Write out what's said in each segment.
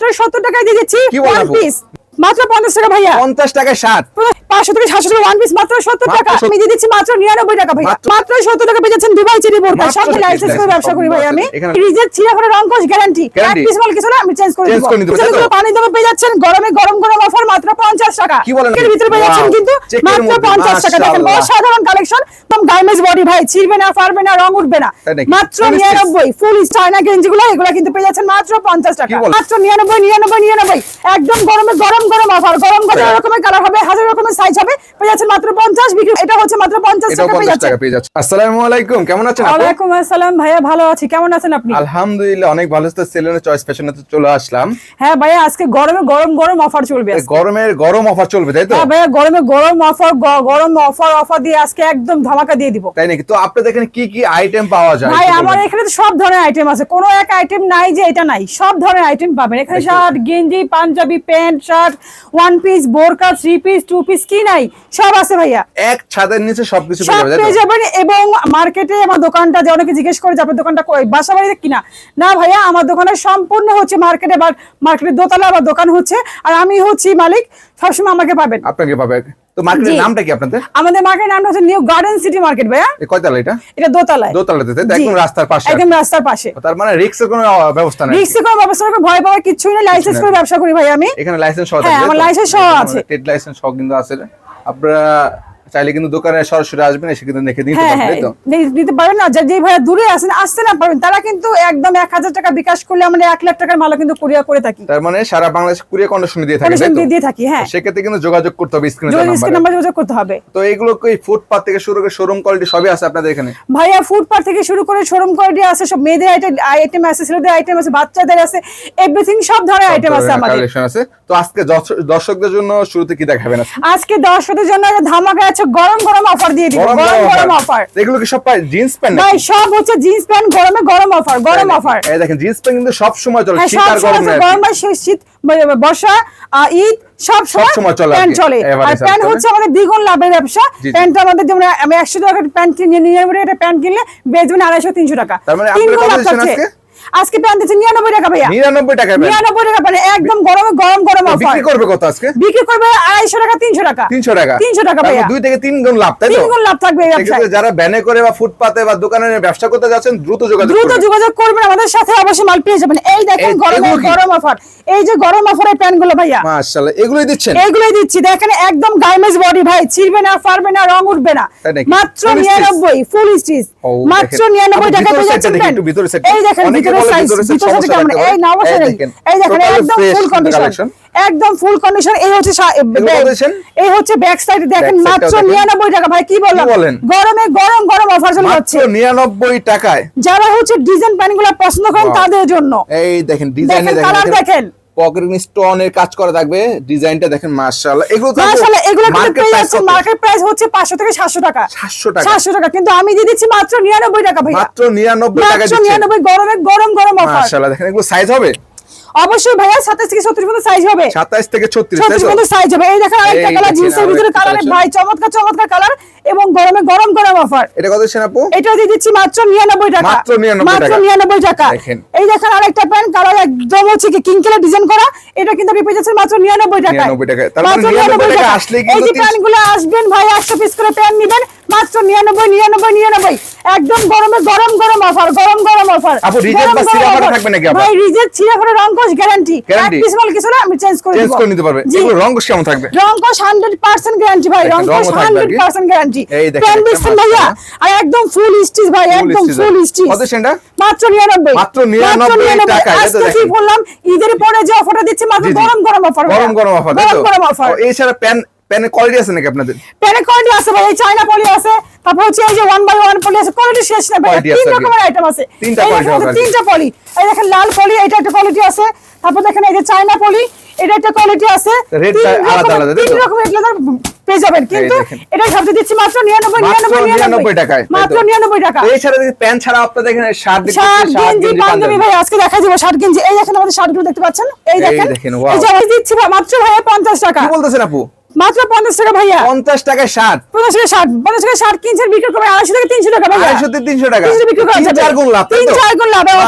মাত্র সত্তর টাকায় দিয়ে দিচ্ছি মাত্র পঞ্চাশ টাকা ভাইয়া। পঞ্চাশ টাকা ষাট পাঁচশো থেকে সাতশো টাকা ওয়ান পিস মাত্র সত্তর টাকা। আমি দিয়ে দিচ্ছি মাত্র নিরানব্বই টাকা ভাইয়া। মাত্র- মাত্র সত্তর টাকা পেয়ে যাচ্ছেন দুবাই চিনি বোরকা। সাথে লাইসেন্স করে ব্যবসা করি ভাই আমি। ফ্রিজের ছিঁড়া করে রঙ্কশ গ্যারান্টি এক পিস মাল কিছু না আমি চেঞ্জ করে দিব। করে নিতে পারবেন, তাই তো? যেগুলো পানি দামে পেয়ে যাচ্ছেন গরমে গরম গরম অফার মাত্র পঞ্চাশ টাকা। এর ভিতরে পেয়ে যাচ্ছেন কিন্তু মাত্র পঞ্চাশ টাকা। দেখেন অসাধারণ কালেকশন একদম বডি ভাই ছিড়বে না পারবে না রং উঠবে না। মাত্র নিরানব্বই ফুল চায়না গেঞ্জি গুলো এগুলো কিন্তু পেয়ে যাচ্ছেন মাত্র পঞ্চাশ টাকা। মাত্র নিরানব্বই নিরানব্বই নিরানব্বই। একদম গরমে গরম গরম অফার গরম গরম। রকমের কালার হবে হাজার রকমের সাইজ হবে পেয়ে যাচ্ছেন মাত্র পঞ্চাশ বিক্রি এটা হচ্ছে মাত্র পঞ্চাশ এটাও টাকা পেয়ে পঞ্চাশ পেয়ে যাচ্ছে। আসসালামু আলাইকুম কেমন আছেন আপু? ওয়ালাইকুম আসসালাম ভাইয়া ভালো আছি কেমন আছেন আপনি? আলহামদুলিল্লাহ অনেক ভালো তো সেলেনের চয়েস ফ্যাশনে চলে আসলাম। হ্যাঁ ভাইয়া আজকে গরমে গরম গরম অফার চলবে গরমের গরম অফার চলবে তাই তো? হ্যাঁ ভাইয়া গরমে গরম অফার গরম অফার অফার দিয়ে আজকে একদম ধামাকা দিয়ে দিব। তাই নাকি? তো আপনাদের এখানে কি কি আইটেম পাওয়া যায়? ভাই আমার এখানে তো সব ধরনের আইটেম আছে। কোনো এক আইটেম নাই যে এটা নাই সব ধরনের আইটেম পাবেন। এখানে। শার্ট গেঞ্জি panjabi pant shirt one piece বোরকা থ্রি পিস টু পিস কি নাই সব আছে ভাইয়া এক ছাদের নিচে সবকিছু সব পেয়ে যাবে? যাবেন এবং মার্কেটে আমার দোকানটা যে অনেকে জিজ্ঞেস করে যে আপনার দোকানটা বাসা বাড়িতে কিনা না ভাইয়া আমার দোকানে সম্পূর্ণ হচ্ছে মার্কেটে বা মার্কেটের দোতলা বা দোকান হচ্ছে আর আমি হচ্ছি মালিক সবসময় আমাকে পাবেন। আপনাকে পাবেন তো মার্কেটের নামটা কি আপনাদের? আমাদের মার্কেটের নামটা হচ্ছে নিউ গার্ডেন সিটি মার্কেট ভাইয়া। কয়তলা এটা? এটা দোতলায়। দোতলাতে। একদম রাস্তার পাশে একদম রাস্তার পাশে। তার মানে রিস্কের কোনো ব্যবস্থা নাই। রিস্কের কোনো ব্যবস্থা করে ভয় পাওয়ার কিছু নেই লাইসেন্স করে ব্যবসা করি ভাই আমি। এখানে লাইসেন্স সহ আছে হ্যাঁ, আমার লাইসেন্স সহ আছে। ট্রেড লাইসেন্স সহ কিন্তু আছে। আপনারা চাইলে কিন্তু দোকানে সরাসরি আসবেন এসে কিন্তু দেখে দিতে হ্যাঁ পারবেন হ্যাঁ তো? নি- নিতে পারেন না। যে ভাইয়া দূরে আসেন আসতে না পারবেন তারা কিন্তু একদম এক হাজার টাকা বিকাশ করলে আমরা এক লাখ টাকার মালও কিন্তু কুরিয়ার করে থাকি। তার মানে সারা বাংলাদেশ কুরিয়ার কন্ডিশনে দিয়ে থাকে তাই তো? দিয়ে থাকি হ্যাঁ। সেক্ষেত্রে কিন্তু যোগাযোগ করতে হবে স্ক্রিনে যদি স্ক্রিন নাম্বার যোগাযোগ করতে হবে। তো এগুলো কি ফুটপাত থেকে শুরু করে শোরুম কোয়ালিটি সবই আছে আপনাদের এখানে? ভাইয়া ফুডপাথ থেকে শুরু করে শোরুম কোয়ালিটি আছে সব মেয়েদের আইটেম আছে ছেলেদের আইটেম আছে বাচ্চাদের আছে এভরিথিং সব ধরনের আইটেম আছে আমাদের। কালেকশন আছে। তো আজকে দর্শ- দর্শকদের জন্য শুরুতে কি দেখাবেন আজকে? আজকে দর্শকদের জন্য একটা ধামাকা গরম গরম অফার দিয়ে দিব গরম গরম অফার এগুলো কি সব পায়? জিন্স প্যান্ট ভাই সব হচ্ছে জিন্স প্যান্ট গরমে গরম অফার গরম অফার এই দেখেন জিন্স প্যান্ট কিন্তু সব সময় চলে হ্যাঁ শীত আর গরম গরম শীত- বর্ষা ঈদ সব সময় প্যান্ট চলে আর প্যান্ট হচ্ছে আমাদের দ্বিগুণ লাভের ব্যবসা। প্যান্ট আমাদের যেমন আমি একশো টাকার প্যান্ট কিনে নিরানব্বই টাকার প্যান্ট কিনলে বেচবেন আড়াইশো তিনশো টাকা। মানে তিন আপনারা গুণ কত লাভ। আজকে? প্যান্ট দিচ্ছে নিরানব্বই টাকা ভাইয়া। নিরানব্বই টাকা নিরানব্বই টাকা মানে একদম গরমে গরম গরম অফার বিক্রি করবে কত আজকে? বিক্রি করবে আড়াইশো টাকা তিনশো টাকা। তিনশো টাকা। তিনশো টাকা ভাইয়া। দুই থেকে তিন গুণ লাভ তাই তিন গুণ লাভ থাকবে এই যারা ব্যানে করে বা ফুটপাতে বা দোকানে ব্যবসা করতে যাচ্ছেন দ্রুত যোগাযোগ দ্রুত যোগাযোগ করবেন আমাদের সাথে অবশ্যই মাল পেয়ে যাবেন। এই দেখেন কি? গরম অফার এই যে গরম অফারের প্যান্টগুলো ভাইয়া। মাশাআল্লাহ এগুলোই দিচ্ছেন? এইগুলোই দিচ্ছি। দেখেন একদম গার্মেন্টস বডি ভাই ছিড়বে না পারবে না রং উঠবে না। মাত্র Full stitch? নিরানব্বই ফুল স্টিচ মাত্র দেখেন। নিরানব্বই আপনি টাকা পেয়ে যাচ্ছেন প্যান্ট। এই দেখেন অনেকে সাইজ ভিতরের side ভিতরের সমস্যা সাইজ কেমন এই না অবশ্যই এই দেখেন। এই দেখেন Total একদম ফুল কন্ডিশন একদম ফুল কন্ডিশন এই হচ্ছে? এই হচ্ছে ব্যাক সাইড দেখেন মাত্র টাও দেখেন। নিরানব্বই টাকা। ভাই কি বললাম? গরমে গরম গরম অফার চলে যাচ্ছে। নিরানব্বই টাকায়। যারা হচ্ছে ডিজাইন প্যান্টগুলো পছন্দ করেন তাদের জন্য। এই দেখেন ডিজাইন দেখেন। পকেট স্টোনের কাজ করা থাকবে ডিজাইনটা দেখেন মাশাআল্লাহ। এগুলো আসলে এগুলো কিন্তু মার্কেট পেয়ে প্রাইস মার্কেট প্রাইস হচ্ছে পাঁচশো থেকে সাতশো টাকা। 700 টাকা। সাতশো টাকা। কিন্তু আমি দিয়ে দিচ্ছি মাত্র নিরানব্বই টাকা ভাই মাত্র 99 টাকা মাত্র দিচ্ছেন। নিরানব্বই গরমে গরম গরম অফার মাশাআল্লাহ দেখেন এগুলো সাইজ হবে? অবশ্যই ভাইয়া সাতাশ থেকে ছত্রিশ পর্যন্ত সাইজ হবে। 27 থেকে 36 ছত্রিশ তো? পর্যন্ত সাইজ হবে। এই দেখেন আরেকটা কালার জিন্সের ভিতরে কালার ভাই চমৎকার চমৎকার কালার এবং গরমে গরম গরম অফার এটা কত দিচ্ছেন আপু? এটা দিয়ে দিচ্ছি মাত্র নিরানব্বই টাকা। মাত্র 99 মাত্র টাকা। নিরানব্বই টাকা। এই দেখেন আরেকটা প্যান্ট কালার একদম হচ্ছে কি কিং কালার ডিজাইন করা। এটা কিন্তু আপনি পেয়ে যাচ্ছেন মাত্র নিরানব্বই টাকা 99 টাকায়। তার মানে 99 টাকা আসলেই এই যে তিনশো- প্যান্টগুলো আসবেন ভাই একশো পিস করে প্যান্ট নিবেন। মাত্র নিরানব্বই নিরানব্বই নিরানব্বই। একদম গরমে গরম গরম অফার গরম গরম অফার আপু, reject বা চিরাফাটা থাকবে নাকি আবার? ভাই রিজেক্ট চিরাফাটা রংকশ গ্যারান্টি পিস মাল কিছু না আমি চেঞ্জ করে চেঞ্জ করে নিতে পারবে। এগুলো রং কেমন থাকবে? রংকশ হান্ড্রেড পার্সেন্ট গ্যারান্টি ভাই। রংকশ রঙও থাকবে আর হান্ড্রেড কি। পার্সেন্ট গ্যারান্টি এই দেখেন, প্যান্ট একটা দেখছেন মাত্র ভাইয়া। আর একদম ফুল স্টিচ ভাই একদম ফুল। স্টিচ কত? মাত্র নিরানব্বই। মাত্র 99 টাকায়, আজকে কি বললাম ঈদের পরে যে অফারটা দিচ্ছি মাত্র। গরম গরম অফার গরম গরম অফার গরম গরম অফার এছাড়া প্যান কোয়ালিটি আছে নাকি আপনাদের? প্যানে কোয়ালিটি আছে ভাই এই চায়না পলি আছে তারপর হচ্ছে এই যে ওয়ান বাই ওয়ান পলি আছে কোয়ালিটি শেষ না ভাই। তিন। রকমের আইটেম আছে। তিনটা এই quality দেখেন আছে আর কি। তিনটা পলি এই দেখেন লাল পলি এটা একটা কোয়ালিটি আছে। তারপর দেখেন এই যে চায়না পলি এটা একটা কোয়ালিটি আছে। আলাদা আলাদা, তিন রকমের পেয়ে যাবেন। কিন্তু এটা সবচেয়ে দিচ্ছি মাত্র নিরানব্বই মাত্র নিরানব্বই 99 টাকায় মাত্র নিরানব্বই টাকা। তো এছাড়া দেখি প্যান্ট ছাড়া শার্ট দেখতে শার্ট গেঞ্জি পাঞ্জাবি পাঞ্জাবি। ভাই আজকে দেখা যাব শার্ট গেঞ্জি। এই দেখেন আমাদের শার্টগুলো দেখতে পাচ্ছেন। এই এই দেখেন। দেখেন, এই যে আমি দিচ্ছি মাত্র ভাই পঞ্চাশ টাকা। কি বলতেছেন আপু? মাত্র পঞ্চাশ টাকা ভাইয়া। পঞ্চাশ টাকায় ষাট। পঞ্চাশ টাকা ষাট। পঞ্চাশ টাকা ষাট কিনছেন বিক্রি করবে আড়াইশো থেকে তিনশো টাকা ভাইয়া। থেকে তিনশো টাকা। তিনশো বিক্রি করা তিন যাবে। চার গুণ লাভ তাই তিন তো? চার গুণ লাভ। গরম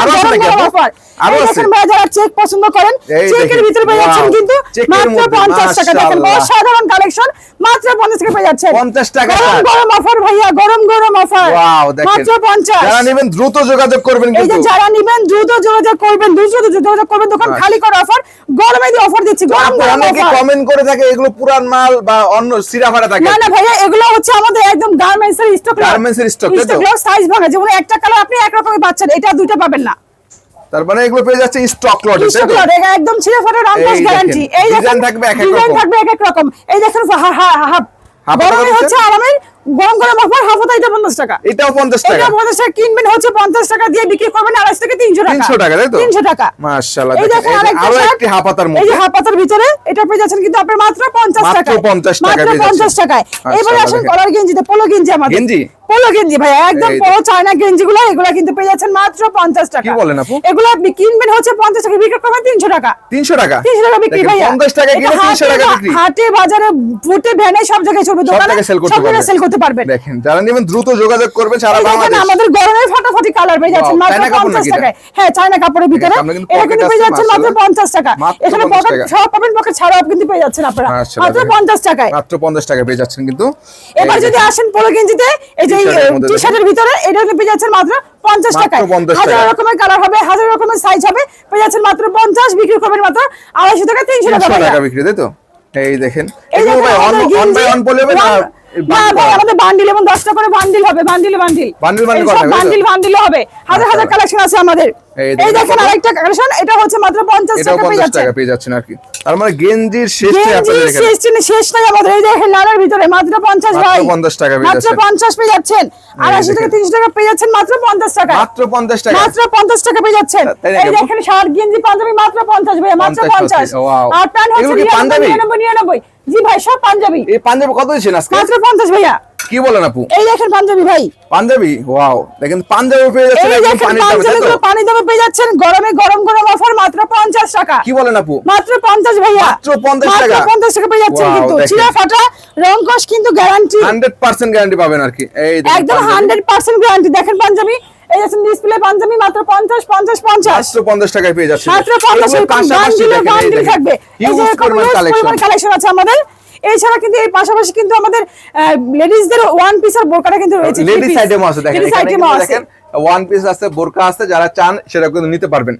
আরও আছে গরম নাকি গরম আপু? offer। আরও আছে? ভাইয়া যারা চেক পছন্দ করেন চেকের ভিতরে পেয়ে যাচ্ছেন কিন্তু মাত্র মধ্যে, পঞ্চাশ টাকা। দেখেন মাশাআল্লাহ। অসাধারণ কালেকশন মাত্র পঞ্চাশ টাকা পেয়ে যাচ্ছেন। 50 টাকা গরম গরম অফার ভাইয়া গরম গরম অফার। ওয়াও দেখেন। মাত্র পঞ্চাশ। যারা নেবেন দ্রুত যোগাযোগ করবেন এই যে যারা নিবেন দ্রুত যোগাযোগ করবেন দ্রুত যোগাযোগ করবেন দোকান আচ্ছা। খালি করে অফার। গরমে দিয়ে অফার দিচ্ছি গরম গরম অনেকে কমেন্ট করে থাকে এগুলো পুরান মাল বা অন্য সিরা ফাটা থাকে। না না ভাইয়া এগুলো হচ্ছে আমাদের একদম গার্মেন্টস এর স্টক গার্মেন্টস এর স্টক তাই সাইজ ভাঙা। যেমন একটা কালার আপনি এক রকমের পাচ্ছেন এটা দুইটা পাবেন না। তার মানে এগুলো পেয়ে যাচ্ছে স্টক লট স্টক লট একদম ছিঁড়ে ফাটা রং গ্যারান্টি এই দেখেন থাকবে এক এক ডিজাইন রকম। থাকবে এক এক রকম। এই দেখেন হা হা হা গরমে হচ্ছে? আরামের গরম গরম অফার হাফ এটা পঞ্চাশ টাকা। এটাও পঞ্চাশ টাকা। এটা পঞ্চাশ টাকা কিনবেন হচ্ছে পঞ্চাশ টাকা দিয়ে বিক্রি করবেন আড়াইশো থেকে তিনশো টাকা। তিনশো টাকা তাই তো? তিনশো টাকা। এই এই আরেকটা আরও একটি হাফাতার এই মধ্যে। যে হাপাতার ভিতরে এটা পেয়ে যাচ্ছেন কিন্তু আপনার মাত্র পঞ্চাশ মাত্র টাকা 50 টাকায় মাত্র পঞ্চাশ টাকায়। এবারে আসেন কলার গেঞ্জিতে পোলো গেঞ্জি আমাদের। গেঞ্জি? পোলো গেঞ্জি ভাই একদম পোলো চায়না গেঞ্জি গুলো এগুলো কিন্তু পেয়ে যাচ্ছেন মাত্র পঞ্চাশ টাকা। কি বলেন আপু? এগুলো আপনি কিনবেন হচ্ছে পঞ্চাশ টাকা বিক্রি করবেন তিনশো টাকা। তিনশো টাকা? তিনশো টাকা বিক্রি ভাইয়া। পঞ্চাশ টাকা কিনে তিনশো হাটে টাকা বিক্রি। হাটে বাজারে ফুটে ভ্যানে সব জায়গায় চলবে দোকানে সব জায়গায় সেল করতে পারবেন। দেখেন যারা নেবেন দ্রুত যোগাযোগ করবেন সারা বাংলাদেশ। আমাদের গরমের ফাটাফাটি কালার পেয়ে যাচ্ছেন মাত্র পঞ্চাশ নাকি এটা? টাকায়। হ্যাঁ চায়না কাপড়ের ভিতরে। এটা কিন্তু পেয়ে যাচ্ছেন মাত্র মাশাআল্লাহ। পঞ্চাশ টাকা। এখানে পকেট। সব পকেট পকেট ছাড়াও কিন্তু পেয়ে যাচ্ছেন আপনারা। মাত্র দেখেন। পঞ্চাশ টাকায়। মাত্র পঞ্চাশ টাকা পেয়ে যাচ্ছেন কিন্তু। এবার যদি আসেন পোলো গেঞ্জিতে এই যে T-shirt এর মধ্যে টি শার্টের ভিতরে এটা পেয়ে যাচ্ছেন মাত্র পঞ্চাশ মাত্র টাকায়। হাজার রকমের কালার হবে হাজার রকমের সাইজ হবে পেয়ে যাচ্ছেন মাত্র পঞ্চাশ বিক্রি করবেন মাত্র আড়াইশো টাকা তিনশো টাকা 300 টাকা বিক্রি তাই তো? এই দেখেন। এই এগুলো ভাই অন বাই অন বলে না? না ভাই আমাদের বান্ডিল এবং দশটা করে বান্ডিল হবে বান্ডিল বান্ডিল। হবে। হাজার হাজার আচ্ছা। কালেকশন আছে আমাদের। এই এই দেখেন দেখেন আরেকটা কালেকশন এটা হচ্ছে মাত্র পঞ্চাশ এটাও টাকা পেয়ে পঞ্চাশ টাকা পেয়ে যাচ্ছেন আর কি। তার মানে গেঞ্জির শেষে আপনাদের এখানে। শেষ চিনি আমাদের। এই দেখেন লালের ভিতরে মাত্র পঞ্চাশ মাত্র ভাই। 50 টাকা পেয়ে মাত্র পেয়ে যাচ্ছেন। থেকে টাকা পেয়ে যাচ্ছেন মাত্র পঞ্চাশ টাকা। মাত্র পঞ্চাশ টাকা। মাত্র পঞ্চাশ টাকা পেয়ে যাচ্ছেন। এই দেখেন শার্ট গেঞ্জি পাঞ্জাবি মাত্র ভাই 50। আর প্যান্ট হচ্ছে জি ভাই সব পাঞ্জাবি। এই পাঞ্জাবি কত দিচ্ছেন আজকে? মাত্র পঞ্চাশ ভাইয়া। কি বলেন আপু? এই দেখেন পাঞ্জাবি ভাই। পাঞ্জাবি? ওয়াও দেখেন পাঞ্জাবি পেয়ে যাচ্ছেন একদম পানির দামে পানি দামে পেয়ে যাচ্ছেন গরমে গরম গরম অফার মাত্র পঞ্চাশ টাকা। কি বলেন আপু? মাত্র পঞ্চাশ ভাইয়া। মাত্র 50 টাকা? মাত্র পঞ্চাশ টাকা পেয়ে যাচ্ছেন কিন্তু। চিরা ফাটা রং কস কিন্তু গ্যারান্টি হান্ড্রেড পার্সেন্ট গ্যারান্টি পাবেন আর কি। এই একদম পাঞ্জাবি। হান্ড্রেড পার্সেন্ট গ্যারান্টি দেখেন পাঞ্জাবি এই দেখেন ডিসপ্লে পাঞ্জাবি মাত্র পঞ্চাশ পঞ্চাশ পঞ্চাশ। মাত্র পঞ্চাশ টাকায় পেয়ে যাচ্ছেন। মাত্র পঞ্চাশ এগুলোর পাশাপাশি বান্ডিলে দেখেন, এই বান্ডিল দেখেন, থাকবে। এই যে কালেকশন আছে আমাদের। এছাড়া কিন্তু এই পাশাপাশি কিন্তু আমাদের লেডিসদের ওয়ান পিস আর বোরকাটা কিন্তু রয়েছে লেডিস আইটেমও আছে দেখেন আইটেমও আছে। দেখেন ওয়ান পিস আছে বোরকা আছে যারা চান সেটা কিন্তু নিতে পারবেন।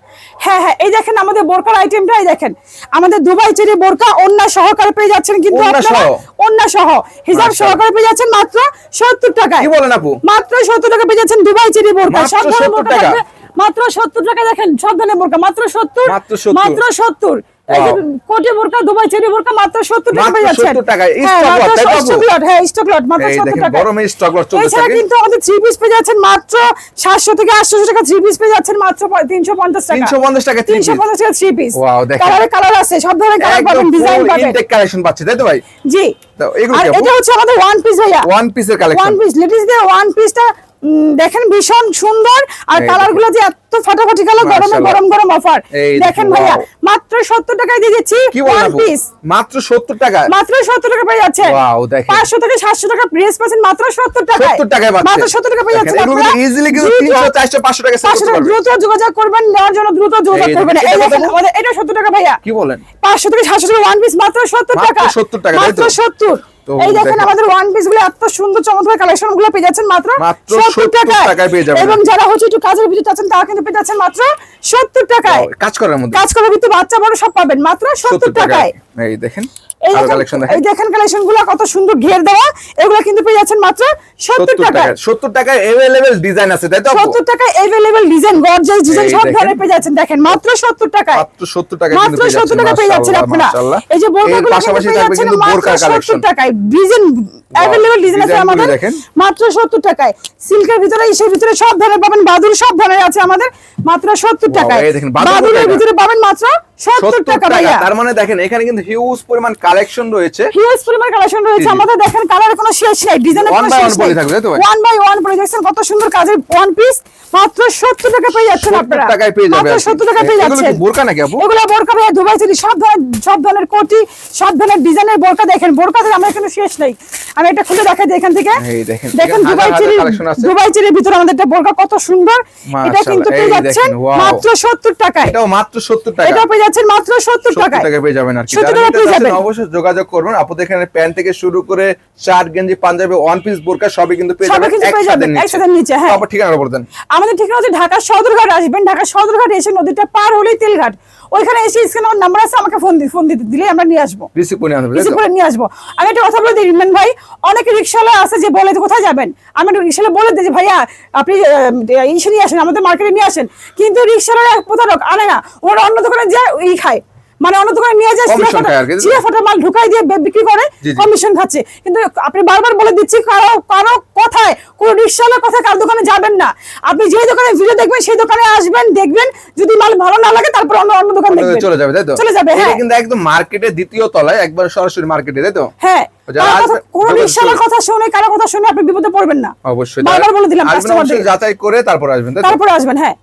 হ্যাঁ হ্যাঁ এই দেখেন আমাদের বোরকার আইটেমটা এই দেখেন। আমাদের দুবাই চেরি বোরকা অন্য সহকারে পেয়ে যাচ্ছেন কিন্তু আপনারা? অন্য সহ। হিসাব সহকারে পেয়ে যাচ্ছেন মাত্র সত্তর টাকায়। কি বলেন আপু? মাত্র সত্তর টাকা পেয়ে যাচ্ছেন দুবাই চেরি বোরকা। সব ধরনের 70 বোরকা টাকা? মাত্র সত্তর টাকা দেখেন সব ধরনের বোরকা। মাত্র সত্তর মাত্র 70 কোটি বোরকা দুবাই চেরি বোরকা মাত্র টাকা পেয়ে যাচ্ছেন। 70 টাকায়। হ্যাঁ? স্টক লট হ্যাঁ স্টক লট মাত্র টাকা। গরমে স্টক লট চলতে এছাড়া কিন্তু আমাদের থ্রি পিস পেয়ে যাচ্ছেন মাত্র সাতশো থেকে আটশো টাকা থ্রি পিস পেয়ে যাচ্ছেন মাত্র তিনশো পঞ্চাশ টাকা। 350 টাকা three তিনশো piece। পঞ্চাশ টাকা থ্রি পিস Wow, দেখেন। কালারে কালার আছে সব ধরনের কালার পাবেন ডিজাইন ফুল পাবেন। ইনটেক কালেকশন পাচ্ছি তাই তো ভাই? জি। আর এটা হচ্ছে আমাদের ওয়ান পিস ভাইয়া। ওয়ান পিসের ওয়ান পিস ওয়ান পিসটা দেখেন ভীষণ সুন্দর। আর কালারগুলো যে এত ফাটাফাটি কালার গরমে গরম গরম অফার দেখেন ভাইয়া মাত্র সত্তর টাকায় দিয়ে দিচ্ছি ওয়ান পিস মাত্র সত্তর টাকা? মাত্র সত্তর টাকা পেয়ে যাচ্ছে। দেখেন। থেকে সাতশো টাকা প্রেস পাচ্ছেন মাত্র সত্তর টাকায়। সত্তর মাত্র সত্তর টাকা পেয়ে আপনারা ইজিলি কিন্তু টাকা সেল পাঁচশো করতে টাকা পারবেন। দ্রুত যোগাযোগ করবেন নেওয়ার জন্য দ্রুত যোগাযোগ করবেন। এই এটা দেখেন। আমাদের এটা সত্তর টাকা ভাইয়া। কি বলেন? পাঁচশো থেকে সাতশো টাকা ওয়ান পিস মাত্র সত্তর মাত্র টাকা। 70 টাকা, মাত্র তো? সত্তর। তো এই দেখেন। আমাদের ওয়ান পিসগুলো এত সুন্দর চমৎকার কালেকশনগুলো পেয়ে যাচ্ছেন মাত্র সত্তর 70 টাকায়। এবং যারা হচ্ছে একটু কাজের ভিতরে চাচ্ছেন তারা কিন্তু পেয়ে যাচ্ছেন মাত্র সত্তর টাকায়। কাজ করার মধ্যে। কাজ করার ভিতরে বাচ্চা বড় সব পাবেন। মাত্র সত্তর টাকায়। এই দেখেন। এই আরও দেখেন কালেকশন এই দেখেন দেখেন কত সুন্দর ঘের দেওয়া। এগুলো কিন্তু পেয়ে যাচ্ছেন মাত্র টাকা ডিজাইন আছে তাই তো ডিজাইন গর্জিয়াস ডিজাইন সব ধরনের পেয়ে যাচ্ছেন। দেখেন মাত্র সত্তর টাকায়। মাত্র সত্তর টাকা মাত্র সত্তর টাকা পেয়ে যাচ্ছেন আপনারা। এই যে বোরকাগুলো পাশাপাশি থাকবে কিন্তু বোরকার সত্তর কালেকশন টাকায়। ডিজাইন আছে আমাদের। মাত্র সত্তর টাকায়। সিল্কের ভিতরে ইসের ভিতরে সব ধরনের পাবেন। বাদুর সব ধরনের আছে আমাদের। মাত্র সত্তর টাকায়। এই বাদুরের ভিতরে পাবেন মাত্র সত্তর টাকা ভাইয়া। তার মানে দেখেন এখানে কিন্তু হিউজ পরিমাণ কালেকশন রয়েছে। হিউজ পরিমাণ কালেকশন রয়েছে। আমাদের দেখেন কালার কোনো শেষ নেই ডিজাইনের থাকবে, তো ভাই? ওয়ান বাই ওয়ান কত সুন্দর কাজের ওয়ান পিস মাত্র 70 টাকা পেয়ে যাচ্ছেন আপনারা। টাকায় পেয়ে যাবে মাত্র 70 টাকা পেয়ে এগুলো বোরকা নাকি আপু? এগুলো বোরকা ভাইয়া দুবাই থেকে সব ধরনের সব ধরনের কোটি সব ধরনের ডিজাইনের বোরকা দেখেন। বোরকাদের আমরা এখানে শেষ নেই। আমি একটা খুলে দেখাই এখান থেকে। এই দেখেন, দেখেন দুবাই চিরি দুবাই চিরির ভিতরে আমাদের একটা বোরকা কত সুন্দর। এটা কিন্তু পেয়ে যাচ্ছেন মাত্র 70 টাকায়। এটাও মাত্র সত্তর টাকা। এটা পেয়ে যাচ্ছেন মাত্র 70 সত্তর টাকায়। টাকা পেয়ে যাবেন আর কি। যারা পেয়ে যাবেন। অবশ্যই যোগাযোগ করবেন আপনাদের এখানে প্যান্ট থেকে শুরু করে শার্ট গেঞ্জি পাঞ্জাবি ওয়ান পিস বোরকা সবই কিন্তু পেয়ে যাবেন একসাথে নিচে, হ্যাঁ। আবার ঠিকানা বলে দেন। আমাদের ঠিকানা হচ্ছে ঢাকা সদরঘাট আসবেন। ঢাকা সদরঘাট এসে নদীটা পার হলেই তেলঘাট। ওইখানে এসে স্ক্রিনে আমার নাম্বার আছে আমাকে ফোন ফোন দিতে। দিলে আমরা নিয়ে আসব। রিসিভ করে নিয়ে আসব। আমি একটা কথা বলে দিই রিমান ভাই অনেকে রিক্সাওয়ালা আছে যে বলে কোথায় যাবেন? আমি একটা রিক্সাওয়ালা বলে দিই যে ভাইয়া আপনি ইসে নিয়ে আসেন আমাদের মার্কেটে নিয়ে আসেন। কিন্তু রিক্সাওয়ালা প্রতারক আনে না ওরা অন্য দোকানে যায় ই খায়। মানে অন্য দোকানে নিয়ে যায়? চিরা ফোটা মাল ঢুকাই দিয়ে বিক্রি করে। কমিশন খাচ্ছে। কিন্তু আপনি বারবার বলে দিচ্ছি কারও কারও কথায় কোন রিক্সাওয়ালার কথা কার দোকানে যাবেন না। আপনি যে দোকানে ভিডিও দেখবেন সেই দোকানে আসবেন দেখবেন যদি মাল ভালো না লাগে তারপর অন্য অন্য দোকান দেখবেন। চলে যাবে তাই তো? চলে যাবে হ্যাঁ। কিন্তু একদম মার্কেটের দ্বিতীয় তলায় একবার সরাসরি মার্কেটে তাই তো? হ্যাঁ কোন কথা- রিক্সাওয়ালার শুনে কারও কথা শুনে আপনি বিপদে পড়বেন না। অবশ্যই বারবার বলে দিলাম যাচাই করে তারপর আসবেন তারপর আসবেন হ্যাঁ।